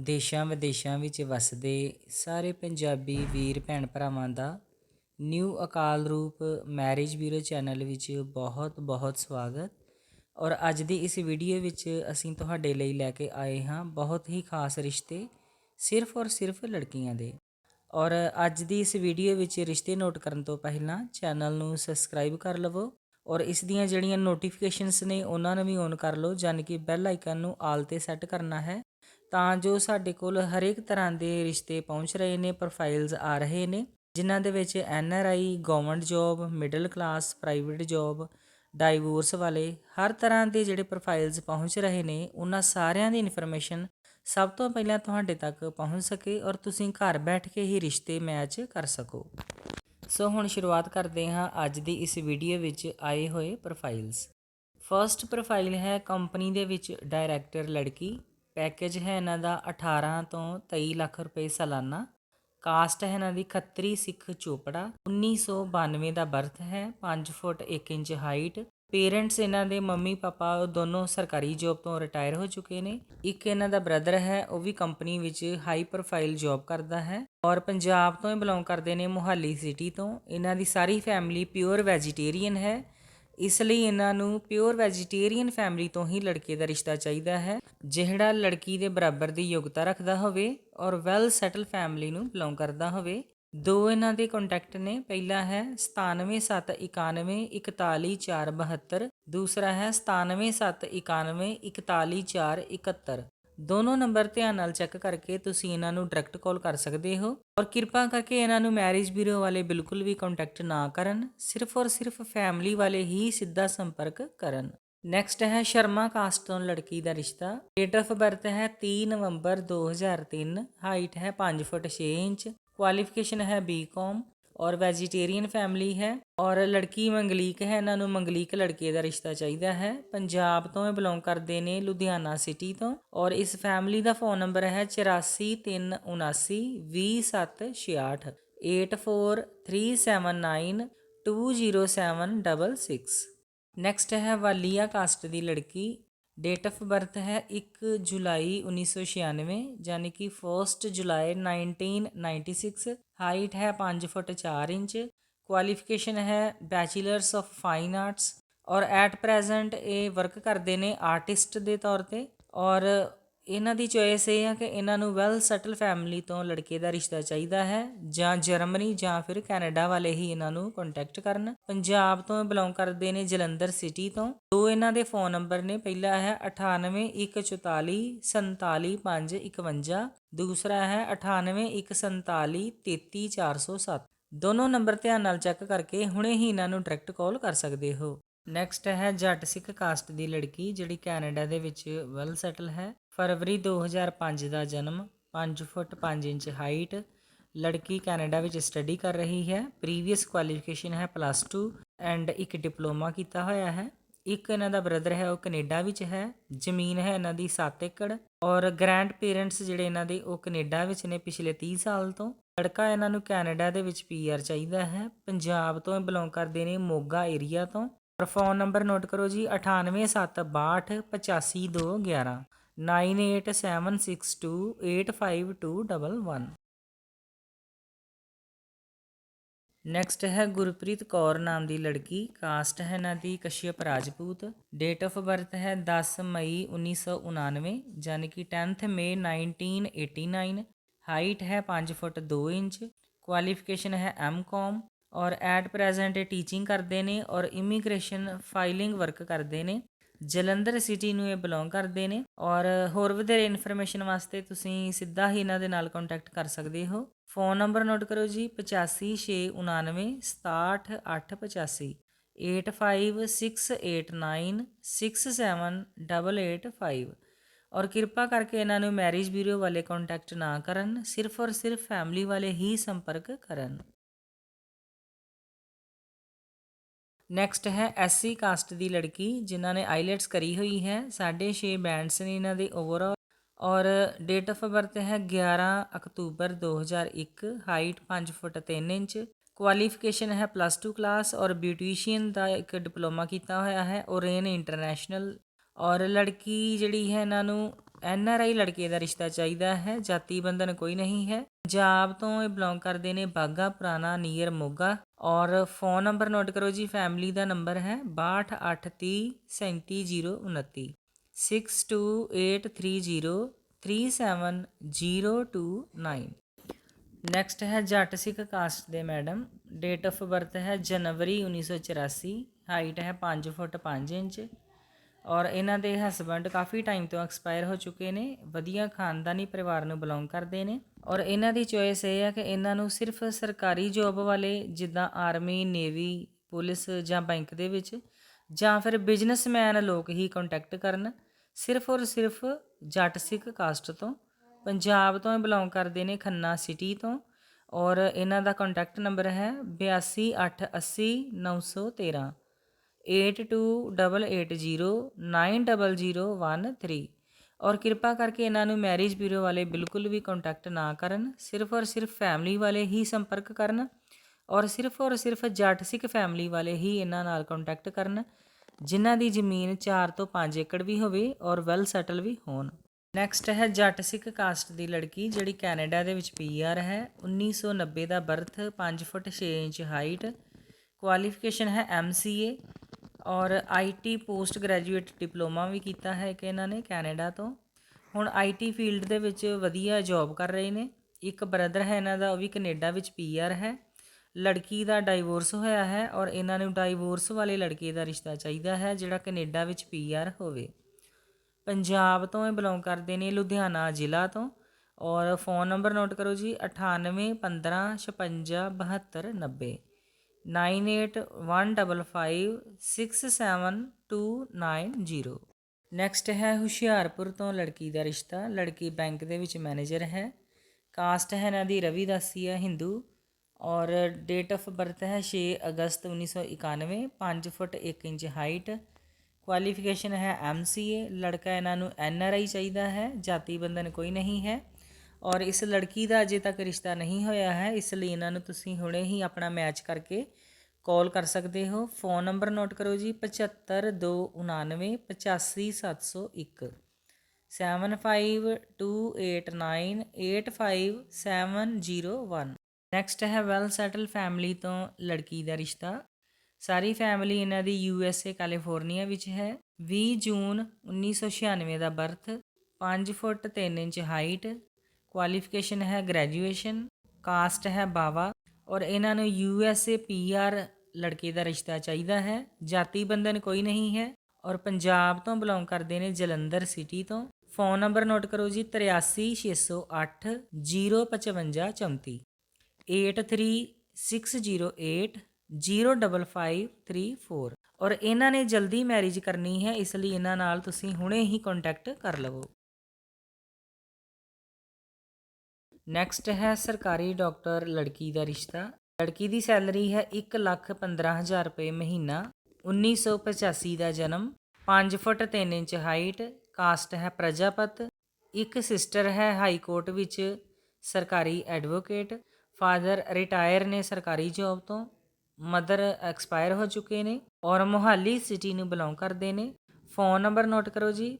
ਦੇਸ਼ਾਂ ਵਿਦੇਸ਼ਾਂ ਵਿੱਚ ਵਸਦੇ ਸਾਰੇ ਪੰਜਾਬੀ ਵੀਰ ਭੈਣ ਭਰਾਵਾਂ ਦਾ ਨਿਊ ਅਕਾਲ ਰੂਪ ਮੈਰਿਜ ਬਿਊਰੋ ਚੈਨਲ ਵਿੱਚ ਬਹੁਤ ਬਹੁਤ ਸਵਾਗਤ। ਔਰ ਅੱਜ ਦੀ ਇਸ ਵੀਡੀਓ ਵਿੱਚ ਅਸੀਂ ਤੁਹਾਡੇ ਲਈ ਲੈ ਕੇ ਆਏ ਹਾਂ ਬਹੁਤ ਹੀ ਖਾਸ ਰਿਸ਼ਤੇ ਸਿਰਫ ਔਰ ਸਿਰਫ ਲੜਕੀਆਂ ਦੇ। ਔਰ ਅੱਜ ਦੀ ਇਸ ਵੀਡੀਓ ਵਿੱਚ ਰਿਸ਼ਤੇ ਨੋਟ ਕਰਨ ਤੋਂ ਪਹਿਲਾਂ ਚੈਨਲ ਨੂੰ ਸਬਸਕ੍ਰਾਈਬ ਕਰ ਲਵੋ ਔਰ ਇਸ ਦੀਆਂ ਜਿਹੜੀਆਂ ਨੋਟੀਫਿਕੇਸ਼ਨਸ ਨੇ ਉਹਨਾਂ ਨੂੰ ਵੀ ਔਨ ਕਰ ਲਓ ਯਾਨੀ ਕਿ ਬੈਲ ਆਈਕਨ ਨੂੰ ਆਲ ਤੇ ਸੈੱਟ ਕਰਨਾ ਹੈ। ਤਾਂ ਜੋ ਸਾਡੇ ਕੋਲ ਹਰੇਕ ਤਰ੍ਹਾਂ ਦੇ ਰਿਸ਼ਤੇ ਪਹੁੰਚ ਰਹੇ ਨੇ ਪ੍ਰੋਫਾਈਲਸ ਆ ਰਹੇ ਨੇ, ਜਿਨ੍ਹਾਂ ਦੇ ਵਿੱਚ N R I government job middle class private job divorce ਵਾਲੇ ਹਰ ਤਰ੍ਹਾਂ ਦੇ ਜਿਹੜੇ ਪ੍ਰੋਫਾਈਲਸ ਪਹੁੰਚ ਰਹੇ ਨੇ, ਉਹਨਾਂ ਸਾਰਿਆਂ ਦੀ ਇਨਫੋਰਮੇਸ਼ਨ ਸਭ ਤੋਂ ਪਹਿਲਾਂ ਤੁਹਾਡੇ ਤੱਕ ਪਹੁੰਚ ਸਕੇ ਔਰ ਤੁਸੀਂ ਘਰ ਬੈਠ ਕੇ ਹੀ ਰਿਸ਼ਤੇ ਮੈਚ ਕਰ ਸਕੋ। ਸੋ ਹੁਣ ਸ਼ੁਰੂਆਤ ਕਰਦੇ ਹਾਂ ਅੱਜ ਦੀ ਇਸ ਵੀਡੀਓ ਵਿੱਚ ਆਏ ਹੋਏ ਪ੍ਰੋਫਾਈਲਸ ਫਰਸਟ ਪ੍ਰੋਫਾਈਲ ਹੈ ਕੰਪਨੀ ਦੇ ਵਿੱਚ ਡਾਇਰੈਕਟਰ ਲੜਕੀ। ਪੈਕੇਜ ਹੈ ਇਹਨਾਂ ਦਾ 18 ਤੋਂ 23 ਲੱਖ ਰੁਪਏ ਸਾਲਾਨਾ। ਕਾਸਟ ਹੈ ਇਹਨਾਂ ਦੀ ਖੱਤਰੀ ਸਿੱਖ ਚੋਪੜਾ। 1992 ਦਾ ਬਰਥ ਹੈ 5 ਫੁੱਟ 1 ਇੰਚ ਹਾਈਟ। ਪੇਰੈਂਟਸ ਇਹਨਾਂ ਦੇ ਮੰਮੀ ਪਾਪਾ ਦੋਨੋਂ ਸਰਕਾਰੀ ਜੌਬ ਤੋਂ ਰਿਟਾਇਰ ਹੋ ਚੁੱਕੇ ਨੇ। ਇੱਕ ਇਹਨਾਂ ਦਾ ਬ੍ਰਦਰ ਹੈ, ਉਹ ਵੀ ਕੰਪਨੀ ਵਿੱਚ ਹਾਈ ਪ੍ਰੋਫਾਈਲ ਜੌਬ ਕਰਦਾ ਹੈ ਔਰ ਪੰਜਾਬ ਤੋਂ ਹੀ ਬਿਲੋਂਗ ਕਰਦੇ ਨੇ ਮੁਹਾਲੀ ਸਿਟੀ ਤੋਂ। ਇਹਨਾਂ ਦੀ ਸਾਰੀ ਫੈਮਿਲੀ ਪਿਓਰ ਵੈਜੀਟੇਰੀਅਨ ਹੈ। ਇਸ ਲਈ ਇਹਨਾਂ ਨੂੰ ਪਿਓਰ ਵੈਜੀਟੇਰੀਅਨ ਫੈਮਿਲੀ ਤੋਂ ਹੀ ਲੜਕੇ ਦਾ ਰਿਸ਼ਤਾ ਚਾਹੀਦਾ ਹੈ, ਜਿਹੜਾ ਲੜਕੀ ਦੇ ਬਰਾਬਰ ਦੀ ਯੋਗਤਾ ਰੱਖਦਾ ਹੋਵੇ ਔਰ ਵੈਲ ਸੈਟਲ ਫੈਮਿਲੀ ਨੂੰ ਬਿਲੋਂਗ ਕਰਦਾ ਹੋਵੇ। ਦੋ ਇਹਨਾਂ ਦੇ ਕੰਟੈਕਟ ਨੇ, ਪਹਿਲਾ ਹੈ 9771941472 ਦੂਸਰਾ ਹੈ 9771941471 ਦੋਨੋਂ ਨੰਬਰ ਧਿਆਨ ਨਾਲ ਚੈੱਕ ਕਰਕੇ ਤੁਸੀਂ ਇਹਨਾਂ ਨੂੰ ਡਾਇਰੈਕਟ ਕਾਲ ਕਰ ਸਕਦੇ ਹੋ। ਔਰ ਕਿਰਪਾ ਕਰਕੇ ਇਹਨਾਂ ਨੂੰ ਮੈਰਿਜ ਬਿਊਰੋ ਵਾਲੇ ਬਿਲਕੁਲ ਵੀ ਕੰਟੈਕਟ ਨਾ ਕਰਨ, ਸਿਰਫ ਔਰ ਸਿਰਫ ਫੈਮਿਲੀ ਵਾਲੇ ਹੀ ਸਿੱਧਾ ਸੰਪਰਕ ਕਰਨ। ਨੈਕਸਟ ਹੈ ਸ਼ਰਮਾ ਕਾਸਟ ਤੋਂ ਲੜਕੀ ਦਾ ਰਿਸ਼ਤਾ। ਡੇਟ ਆਫ ਬਰਥ ਹੈ 3 ਨਵੰਬਰ 2003 ਹਾਈਟ ਹੈ 5 ਫੁੱਟ 6 ਇੰਚ ਕੁਆਲੀਫਿਕੇਸ਼ਨ ਹੈ ਬੀਕਾਮ ਔਰ ਵੈਜੀਟੇਰੀਅਨ ਫੈਮਿਲੀ ਹੈ ਔਰ ਲੜਕੀ ਮੰਗਲੀਕ ਹੈ, ਇਹਨਾਂ ਨੂੰ ਮੰਗਲੀਕ ਲੜਕੇ ਦਾ ਰਿਸ਼ਤਾ ਚਾਹੀਦਾ ਹੈ। ਪੰਜਾਬ ਤੋਂ ਇਹ ਬਿਲੋਂਗ ਕਰਦੇ ਨੇ ਲੁਧਿਆਣਾ ਸਿਟੀ ਤੋਂ ਔਰ ਇਸ ਫੈਮਿਲੀ ਦਾ ਫੋਨ ਨੰਬਰ ਹੈ 8437920766 8437920766 ਨੈਕਸਟ ਹੈ ਵਾਲੀਆ ਕਾਸਟ ਦੀ ਲੜਕੀ ਡੇਟ ਆਫ ਬਰਥ ਹੈ 1 ਜੁਲਾਈ 1996 ਯਾਨੀ ਕਿ 1 ਜੁਲਾਈ 1996 ਹਾਈਟ ਹੈ 5 ਫੁੱਟ 4 ਇੰਚ ਕੁਆਲੀਫਿਕੇਸ਼ਨ ਹੈ ਬੈਚਲਰਸ ਆਫ ਫਾਈਨ ਆਰਟਸ ਔਰ ਐਟ ਪ੍ਰੈਜ਼ੈਂਟ ਇਹ ਵਰਕ ਕਰਦੇ ਨੇ ਆਰਟਿਸਟ ਦੇ ਤੌਰ ਤੇ ਔਰ ਇਹਨਾਂ ਦੀ ਚੋਇਸ ਇਹ ਆ ਕਿ ਇਹਨਾਂ ਨੂੰ ਵੈਲ ਸੈਟਲ ਫੈਮਿਲੀ ਤੋਂ ਲੜਕੇ ਦਾ ਰਿਸ਼ਤਾ ਚਾਹੀਦਾ ਹੈ, ਜਾਂ ਜਰਮਨੀ, ਜਾਂ ਫਿਰ ਕੈਨੇਡਾ ਵਾਲੇ ਹੀ ਇਹਨਾਂ ਨੂੰ ਕੰਟੈਕਟ ਕਰਨ। ਪੰਜਾਬ ਤੋਂ ਬਿਲੋਂਗ ਕਰਦੇ ਨੇ ਜਲੰਧਰ ਸਿਟੀ ਤੋਂ। ਦੋ ਇਹਨਾਂ ਦੇ ਫੋਨ ਨੰਬਰ ਨੇ, ਪਹਿਲਾ ਹੈ 9814474551 ਦੂਸਰਾ ਹੈ 9814433407 ਦੋਨੋਂ ਨੰਬਰ ਧਿਆਨ ਨਾਲ ਚੈੱਕ ਕਰਕੇ ਹੁਣੇ ਹੀ ਇਹਨਾਂ ਨੂੰ ਡਾਇਰੈਕਟ ਕਾਲ ਕਰ ਸਕਦੇ ਹੋ। ਨੈਕਸਟ ਹੈ ਜੱਟ ਸਿੱਖ ਕਾਸਟ ਦੀ ਲੜਕੀ, ਜਿਹੜੀ ਕੈਨੇਡਾ ਦੇ ਵਿੱਚ ਵੈਲ ਸੈਟਲ ਹੈ। ਫਰਵਰੀ 2005 ਦਾ ਜਨਮ 5 ਫੁੱਟ 5 ਇੰਚ ਹਾਈਟ, ਲੜਕੀ ਕੈਨੇਡਾ ਵਿੱਚ ਸਟੱਡੀ ਕਰ ਰਹੀ ਹੈ, ਪ੍ਰੀਵੀਅਸ ਕੁਆਲੀਫਿਕੇਸ਼ਨ ਹੈ ਪਲੱਸ 2 ਐਂਡ ਇੱਕ ਡਿਪਲੋਮਾ ਕੀਤਾ ਹੋਇਆ ਹੈ। ਇੱਕ ਇਹਨਾਂ ਦਾ ਬ੍ਰਦਰ ਹੈ, ਉਹ ਕੈਨੇਡਾ ਵਿੱਚ ਹੈ, ਜ਼ਮੀਨ ਹੈ ਇਹਨਾਂ ਦੀ 7 ਏਕੜ ਔਰ ਗ੍ਰੈਂਡ ਪੇਰੈਂਟਸ ਜਿਹੜੇ ਇਹਨਾਂ ਦੇ, ਉਹ ਕੈਨੇਡਾ ਵਿੱਚ ਨੇ ਪਿਛਲੇ 30 ਸਾਲ ਤੋਂ। ਲੜਕਾ ਇਹਨਾਂ ਨੂੰ ਕੈਨੇਡਾ ਦੇ ਵਿੱਚ ਪੀਆਰ ਚਾਹੀਦਾ ਹੈ, ਪੰਜਾਬ ਤੋਂ ਬਿਲੋਂਗ ਕਰਦੇ ਨੇ ਮੋਗਾ ਏਰੀਆ ਤੋਂ। ਔਰ ਫੋਨ ਨੰਬਰ ਨੋਟ ਕਰੋ ਜੀ nine eight seven six two eight five two double one next ਹੈ ਗੁਰਪ੍ਰੀਤ ਕੌਰ ਨਾਮ ਦੀ ਲੜਕੀ ਕਾਸਟ ਹੈ ਨਾ ਦੀ Kashyap Rajput date of birth ਹੈ 10 ਮਈ 1999 ਯਾਨੀ ਕਿ 10th ਮਈ 1989 ਹਾਈਟ ਹੈ 5 ਫੁੱਟ 2 ਇੰਚ ਕੁਆਲੀਫਿਕੇਸ਼ਨ ਹੈ ਐਮਕਾਮ ਔਰ ਐਟ ਪ੍ਰੈਜ਼ੈਂਟ ਇਹ ਟੀਚਿੰਗ ਕਰਦੇ ਨੇ ਔਰ ਇਮੀਗ੍ਰੇਸ਼ਨ ਫਾਈਲਿੰਗ ਵਰਕ ਕਰਦੇ ਨੇ ਜਲੰਧਰ ਸਿਟੀ ਨੂੰ ਇਹ ਬਿਲੋਂਗ ਕਰਦੇ ਨੇ ਔਰ ਹੋਰ ਵਧੇਰੇ ਇਨਫੋਰਮੇਸ਼ਨ ਵਾਸਤੇ ਤੁਸੀਂ ਸਿੱਧਾ ਹੀ ਇਹਨਾਂ ਦੇ ਨਾਲ ਕੰਟੈਕਟ ਕਰ ਸਕਦੇ ਹੋ। ਫੋਨ ਨੰਬਰ ਨੋਟ ਕਰੋ ਜੀ 8569 67885 8568967885 ਔਰ ਕਿਰਪਾ ਕਰਕੇ ਇਹਨਾਂ ਨੂੰ ਮੈਰਿਜ ਬਿਊਰੋ ਵਾਲੇ ਕੰਟੈਕਟ ਨਾ ਕਰਨ, ਸਿਰਫ ਔਰ ਸਿਰਫ ਫੈਮਿਲੀ ਵਾਲੇ ਹੀ ਸੰਪਰਕ ਕਰਨ। ਨੈਕਸਟ ਹੈ ਐਸਸੀ ਕਾਸਟ ਦੀ ਲੜਕੀ, ਜਿਨ੍ਹਾਂ ਨੇ ਆਈਲੈਟਸ ਕਰੀ ਹੋਈ ਹੈ। 6.5 ਬੈਂਡਸ ਨੇ ਇਹਨਾਂ ਦੇ ਓਵਰਆਲ ਔਰ ਡੇਟ ਆਫ ਬਰਥ ਹੈ 11 ਅਕਤੂਬਰ 2001 ਹਾਈਟ 5 ਫੁੱਟ 3 ਇੰਚ। ਕੁਆਲੀਫਿਕੇਸ਼ਨ ਹੈ ਪਲੱਸ 2 ਕਲਾਸ ਔਰ ਬਿਊਟੀਸ਼ੀਅਨ ਦਾ ਇੱਕ ਡਿਪਲੋਮਾ ਕੀਤਾ ਹੋਇਆ ਹੈ ਓਰੇਨ ਇੰਟਰਨੈਸ਼ਨਲ ਔਰ ਲੜਕੀ ਜਿਹੜੀ ਹੈ ਇਹਨਾਂ ਨੂੰ ਐਨ ਆਰ ਆਈ ਲੜਕੇ ਦਾ ਰਿਸ਼ਤਾ ਚਾਹੀਦਾ ਹੈ, ਜਾਤੀ ਬੰਧਨ ਕੋਈ ਨਹੀਂ ਹੈ। ਪੰਜਾਬ ਤੋਂ ਇਹ ਬਿਲੋਂਗ ਕਰਦੇ ਨੇ ਬਾਗਾ ਪੁਰਾਣਾ, ਨੀਅਰ, ਮੋਗਾ। ਔਰ ਫੋਨ ਨੰਬਰ ਨੋਟ ਕਰੋ ਜੀ ਫੈਮਿਲੀ ਦਾ ਨੰਬਰ ਹੈ 6283 37029 6283037029 ਨੈਕਸਟ ਹੈ ਜੱਟ ਸਿੱਖ ਕਾਸਟ ਦੇ ਮੈਡਮ ਡੇਟ ਆਫ ਬਰਥ ਹੈ ਜਨਵਰੀ 1984 ਹਾਈਟ ਹੈ 5 ਫੁੱਟ 5 ਇੰਚ। ਔਰ ਇਹਨਾਂ ਦੇ ਹਸਬੰਡ ਕਾਫੀ ਟਾਈਮ ਤੋਂ ਐਕਸਪਾਇਰ ਹੋ ਚੁੱਕੇ ਨੇ, ਵਧੀਆ ਖਾਨਦਾਨੀ ਪਰਿਵਾਰ ਨੂੰ ਬਿਲੋਂਗ ਕਰਦੇ ਨੇ ਔਰ ਇਹਨਾਂ ਦੀ ਚੋਇਸ ਇਹ ਹੈ ਕਿ ਇਹਨਾਂ ਨੂੰ ਸਿਰਫ ਸਰਕਾਰੀ ਜੌਬ ਵਾਲੇ, ਜਿੱਦਾਂ ਆਰਮੀ ਨੇਵੀ ਪੁਲਿਸ ਜਾਂ ਬੈਂਕ ਦੇ ਵਿੱਚ ਜਾਂ ਫਿਰ ਬਿਜ਼ਨਸਮੈਨ ਲੋਕ ਹੀ ਕੰਟੈਕਟ ਕਰਨ, ਸਿਰਫ ਔਰ ਸਿਰਫ ਜੱਟ ਸਿੱਖ ਕਾਸਟ ਤੋਂ, ਪੰਜਾਬ ਤੋਂ ਹੀ ਬਿਲੋਂਗ ਕਰਦੇ ਨੇ, ਖੰਨਾ ਸਿਟੀ ਤੋਂ ਔਰ ਇਹਨਾਂ ਦਾ ਕੰਟੈਕਟ ਨੰਬਰ ਹੈ 82880913 8288090013 ਔਰ ਕਿਰਪਾ ਕਰਕੇ ਇਹਨਾਂ ਨੂੰ ਮੈਰਿਜ ਬਿਊਰੋ ਵਾਲੇ ਬਿਲਕੁਲ ਵੀ ਕੰਟੈਕਟ ਨਾ ਕਰਨ ਸਿਰਫ ਔਰ ਸਿਰਫ ਫੈਮਿਲੀ ਵਾਲੇ ਹੀ ਸੰਪਰਕ ਕਰਨ ਔਰ ਸਿਰਫ ਔਰ ਸਿਰਫ ਜੱਟ ਸਿੱਖ ਫੈਮਿਲੀ ਵਾਲੇ ਹੀ ਇਹਨਾਂ ਨਾਲ ਕੰਟੈਕਟ ਕਰਨ ਜਿਨ੍ਹਾਂ ਦੀ ਜ਼ਮੀਨ 4 ਤੋਂ 5 ਏਕੜ ਵੀ ਹੋਵੇ ਔਰ ਵੈਲ ਸੈਟਲ ਵੀ ਹੋਣ ਨੈਕਸਟ ਹੈ ਜੱਟ ਸਿੱਖ ਕਾਸਟ ਦੀ ਲੜਕੀ ਜਿਹੜੀ ਕੈਨੇਡਾ ਦੇ ਵਿੱਚ ਪੀਆਰ ਹੈ 1990 ਦਾ birth 5 foot 6 inch height qualification ਹੈ ਐਮਸੀਏ ਔਰ ਆਈਟੀ ਪੋਸਟ ਗ੍ਰੈਜੂਏਟ ਡਿਪਲੋਮਾ ਵੀ ਕੀਤਾ ਹੈ ਕਿ ਇਹਨਾਂ ਨੇ ਕੈਨੇਡਾ ਤੋਂ। ਹੁਣ ਆਈਟੀ ਫੀਲਡ ਦੇ ਵਿੱਚ ਵਧੀਆ ਜੌਬ ਕਰ ਰਹੇ ਨੇ। ਇੱਕ ਬ੍ਰਦਰ ਹੈ ਇਹਨਾਂ ਦਾ, ਉਹ ਵੀ ਕੈਨੇਡਾ ਵਿੱਚ ਪੀਆਰ ਹੈ। ਲੜਕੀ ਦਾ ਡਾਈਵੋਰਸ ਹੋਇਆ ਹੈ ਔਰ ਇਹਨਾਂ ਨੂੰ ਡਾਈਵੋਰਸ ਵਾਲੇ ਲੜਕੇ ਦਾ ਰਿਸ਼ਤਾ ਚਾਹੀਦਾ ਹੈ, ਜਿਹੜਾ ਕੈਨੇਡਾ ਵਿੱਚ ਪੀਆਰ ਹੋਵੇ। ਪੰਜਾਬ ਤੋਂ ਇਹ ਬਿਲੋਂਗ ਕਰਦੇ ਨੇ ਲੁਧਿਆਣਾ ਜ਼ਿਲ੍ਹਾ ਤੋਂ। ਔਰ ਫੋਨ ਨੰਬਰ ਨੋਟ ਕਰੋ ਜੀ nine eight one double five six seven two nine zero next ਹੈ ਹੁਸ਼ਿਆਰਪੁਰ ਤੋਂ ਲੜਕੀ ਦਾ ਰਿਸ਼ਤਾ ਲੜਕੀ ਬੈਂਕ ਦੇ ਵਿੱਚ ਮੈਨੇਜਰ ਹੈ ਕਾਸਟ ਹੈ ਇਹਨਾਂ ਦੀ ਰਵੀ ਦਾਸੀ ਹੈ ਹਿੰਦੂ ਔਰ ਡੇਟ ਆਫ ਬਰਥ ਹੈ 6 ਅਗਸਤ 1991 5 ਫੁੱਟ 1 ਇੰਚ ਹਾਈਟ ਕੁਆਲੀਫਿਕੇਸ਼ਨ ਹੈ ਐਮਸੀਏ ਲੜਕਾ ਇਹਨਾਂ ਨੂੰ ਐਨਆਰਆਈ ਚਾਹੀਦਾ ਹੈ ਜਾਤੀ ਬੰਧਨ ਕੋਈ ਨਹੀਂ ਹੈ ਔਰ ਇਸ ਲੜਕੀ ਦਾ ਅਜੇ ਤੱਕ ਰਿਸ਼ਤਾ ਨਹੀਂ ਹੋਇਆ ਹੈ, ਇਸ ਲਈ ਇਹਨਾਂ ਨੂੰ ਤੁਸੀਂ ਹੁਣੇ ਹੀ ਆਪਣਾ ਮੈਚ ਕਰਕੇ ਕਾਲ ਕਰ ਸਕਦੇ ਹੋ। ਫੋਨ ਨੰਬਰ ਨੋਟ ਕਰੋ ਜੀ 7529 85701 7528985701 ਨੈਕਸਟ ਹੈ ਵੈਲ ਸੈਟਲ ਫੈਮਿਲੀ ਤੋਂ ਲੜਕੀ ਦਾ ਰਿਸ਼ਤਾ। ਸਾਰੀ ਫੈਮਿਲੀ ਇਹਨਾਂ ਦੀ ਯੂ ਐਸ ਏ ਕੈਲੀਫੋਰਨੀਆ ਵਿੱਚ ਹੈ। 20 ਜੂਨ 1996 ਦਾ birth 5 foot 3 inch height qualification ਹੈ ਗ੍ਰੈਜੂਏਸ਼ਨ ਕਾਸਟ ਹੈ ਬਾਵਾ ਔਰ ਇਹਨਾਂ ਨੂੰ U S A P R ਲੜਕੇ ਦਾ ਰਿਸ਼ਤਾ ਚਾਹੀਦਾ ਹੈ, ਜਾਤੀ ਬੰਧਨ ਕੋਈ ਨਹੀਂ ਹੈ ਔਰ ਪੰਜਾਬ ਤੋਂ ਬਿਲੋਂਗ ਕਰਦੇ ਨੇ ਜਲੰਧਰ ਸਿਟੀ ਤੋਂ। ਫੋਨ ਨੰਬਰ ਨੋਟ ਕਰੋ ਜੀ 83608 05534 83608 05534 ਔਰ ਇਹਨਾਂ ਨੇ ਜਲਦੀ ਮੈਰਿਜ ਕਰਨੀ ਹੈ, ਇਸ ਲਈ ਇਹਨਾਂ ਨਾਲ ਤੁਸੀਂ ਹੁਣੇ ਹੀ ਕੰਟੈਕਟ ਕਰ ਲਵੋ। ਨੈਕਸਟ ਹੈ ਸਰਕਾਰੀ ਡਾਕਟਰ ਲੜਕੀ ਦਾ ਰਿਸ਼ਤਾ। ਲੜਕੀ ਦੀ ਸੈਲਰੀ ਹੈ 115000 ਰੁਪਏ ਮਹੀਨਾ। 1985 ਦਾ ਜਨਮ। 5 ਫੁੱਟ 3 ਇੰਚ ਹਾਈਟ ਕਾਸਟ ਹੈ ਪ੍ਰਜਾਪਤ। ਇੱਕ ਸਿਸਟਰ ਹੈ ਹਾਈ ਕੋਰਟ ਵਿੱਚ ਸਰਕਾਰੀ ਐਡਵੋਕੇਟ ਫਾਦਰ ਰਿਟਾਇਰ ਨੇ ਸਰਕਾਰੀ ਜੌਬ ਤੋਂ। ਮਦਰ ਐਕਸਪਾਇਰ ਹੋ ਚੁੱਕੇ ਨੇ ਔਰ ਮੁਹਾਲੀ ਸਿਟੀ ਨੂੰ ਬਿਲੋਂਗ ਕਰਦੇ ਨੇ। ਫੋਨ ਨੰਬਰ ਨੋਟ ਕਰੋ ਜੀ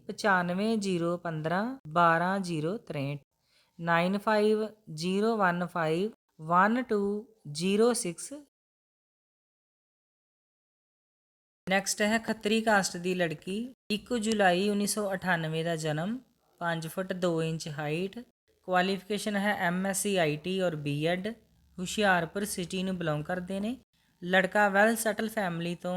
nine five zero one five one two zero six next ਹੈ ਖੱਤਰੀ ਕਾਸਟ ਦੀ ਲੜਕੀ 1 ਜੁਲਾਈ 1998 ਦਾ ਜਨਮ 5 ਫੁੱਟ 2 ਇੰਚ ਹਾਈਟ ਕੁਆਲੀਫਿਕੇਸ਼ਨ ਹੈ ਐਮਐਸਸੀ ਆਈਟੀ ਔਰ ਬੀਐਡ ਹੁਸ਼ਿਆਰਪੁਰ ਸਿਟੀ ਨੂੰ ਬਿਲੋਂਗ ਕਰਦੇ ਨੇ ਲੜਕਾ ਵੈਲ ਸੈਟਲ ਫੈਮਿਲੀ ਤੋਂ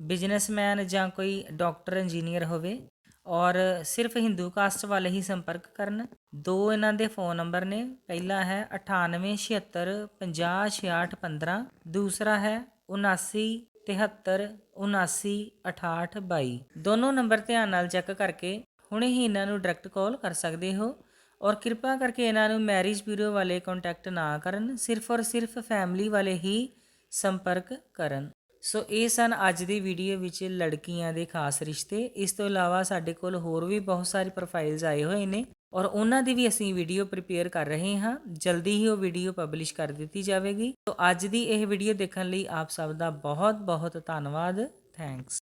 ਬਿਜ਼ਨਸਮੈਨ ਜਾਂ ਕੋਈ ਡਾਕਟਰ ਇੰਜੀਨੀਅਰ ਹੋਵੇ ਔਰ ਸਿਰਫ ਹਿੰਦੂ ਕਾਸਟ ਵਾਲੇ ਹੀ ਸੰਪਰਕ ਕਰਨ। ਦੋ ਇਹਨਾਂ ਦੇ ਫੋਨ ਨੰਬਰ ਨੇ। ਪਹਿਲਾ ਹੈ 9876506615 ਦੂਸਰਾ ਹੈ 7973796822 ਦੋਨੋਂ ਨੰਬਰ ਧਿਆਨ ਨਾਲ ਚੈੱਕ ਕਰਕੇ ਹੁਣੇ ਹੀ ਇਹਨਾਂ ਨੂੰ ਡਾਇਰੈਕਟ ਕਾਲ ਕਰ ਸਕਦੇ ਹੋ। ਔਰ ਕਿਰਪਾ ਕਰਕੇ ਇਹਨਾਂ ਨੂੰ ਮੈਰਿਜ ਬਿਊਰੋ ਵਾਲੇ ਕੰਟੈਕਟ ਨਾ ਕਰਨ। ਸਿਰਫ ਔਰ ਸਿਰਫ ਫੈਮਿਲੀ ਵਾਲੇ ਹੀ ਸੰਪਰਕ ਕਰਨ। ਸੋ ਇਹ ਸਨ ਅੱਜ ਦੀ ਵੀਡੀਓ ਵਿੱਚ ਲੜਕੀਆਂ ਦੇ ਖਾਸ ਰਿਸ਼ਤੇ। ਇਸ ਤੋਂ ਇਲਾਵਾ ਸਾਡੇ ਕੋਲ ਹੋਰ ਵੀ ਬਹੁਤ ਸਾਰੇ ਪ੍ਰੋਫਾਈਲਸ ਆਏ ਹੋਏ ਨੇ ਔਰ ਉਹਨਾਂ ਦੀ ਵੀ ਅਸੀਂ ਵੀਡੀਓ ਪ੍ਰਿਪੇਅਰ ਕਰ ਰਹੇ ਹਾਂ। ਜਲਦੀ ਹੀ ਉਹ ਵੀਡੀਓ ਪਬਲਿਸ਼ ਕਰ ਦਿੱਤੀ ਜਾਵੇਗੀ। ਸੋ ਅੱਜ ਦੀ ਇਹ ਵੀਡੀਓ ਦੇਖਣ ਲਈ ਆਪ ਸਭ ਦਾ ਬਹੁਤ ਬਹੁਤ ਧੰਨਵਾਦ। ਥੈਂਕਸ